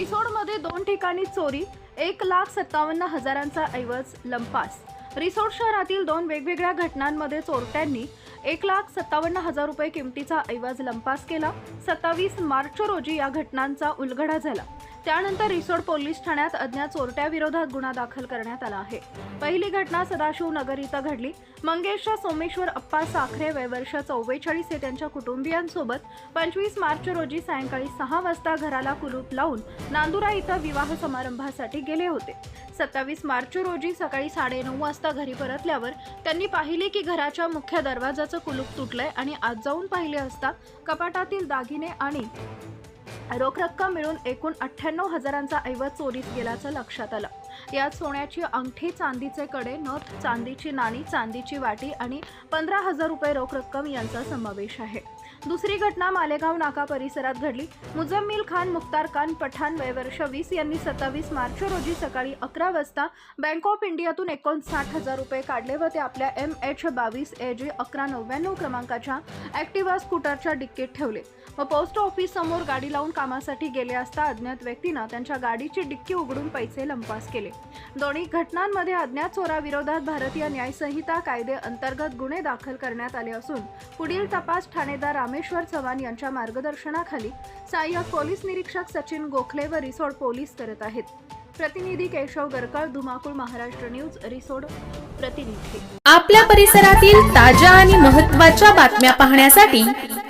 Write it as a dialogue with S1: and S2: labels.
S1: रिसोडमध्ये दोन ठिकाणी चोरी एक लाख सत्तावन्न हजारांचा ऐवज लंपास. रिसोड शहरातील दोन वेगवेगळ्या घटनांमध्ये चोरट्यांनी एक लाख सत्तावन्न हजार रुपये किमतीचा ऐवज लंपास केला. सत्तावीस मार्च रोजी या घटनांचा उलगडा झाला. त्यानंतर रिसोड पोलीस ठाण्यात अज्ञात चोरट्याविरोधात गुन्हा दाखल करण्यात आला आहे. पहिली घटना सदाशिव नगर इथं घडली. मंगेशच्या सोमेश्वर अप्पा साखरे वय वर्ष चव्वेचाळीस हे त्यांच्या कुटुंबियांसोबत पंचवीस मार्च रोजी सायंकाळी सहा वाजता घराला कुलूप लावून नांदुरा इथं विवाह समारंभासाठी गेले होते. सत्तावीस मार्च रोजी सकाळी साडेनऊ वाजता घरी परतल्यावर त्यांनी पाहिले की घराच्या मुख्य दरवाजाचं कुलूप तुटलंय आणि आत जाऊन पाहिले असता कपाटातील दागिने आणि रोख रक्कम मिळून एकूण अठ्ठ्याण्णव हजारांचा ऐवज चोरीस गेल्याचं लक्षात आलं. यात सोन्याची अंगठी चांदीचे कडे नथ चांदीची नाणी चांदीची वाटी आणि पंधरा हजार रुपये रोख रक्कम यांचा समावेश आहे. दुसरी घटना मालेगाव नाका परिसरात घडली. मुजम्मिल खान मुख्तार खान पठाण वय वर्ष वीस यांनी सत्तावीस मार्च रोजी सकाळी अकरा वाजता बँक ऑफ इंडियातून एकोणसाठ हजार रुपये काढले व ते आपल्या एम एच बावीस ए जे अकरा नव्याण्णव क्रमांकाच्या ॲक्टिवा स्कूटरच्या डिक्कीत ठेवले. व पोस्ट ऑफिस समोर गाडी लावून कामासाठी गेले असता अज्ञात व्यक्तीनं त्यांच्या गाडीची डिक्की उघडून पैसे लंपास केले. दोन्ही घटनांमध्ये अज्ञात चोराविरोधात भारतीय न्यायसंहिता कायदे अंतर्गत गुन्हे दाखल करण्यात आले असून पुढील तपास ठाणेदार रामेश्वर चव्हाण यांच्या मार्गदर्शनाखाली सहाय्यक पोलीस निरीक्षक सचिन गोखले व रिसोड पोलीस करत आहेत. प्रतिनिधी केशव गरकळ धुमाकूळ महाराष्ट्र न्यूज रिसोड प्रतिनिधी.
S2: आपल्या परिसरातील ताज्या आणि महत्त्वाच्या बातम्या पाहण्यासाठी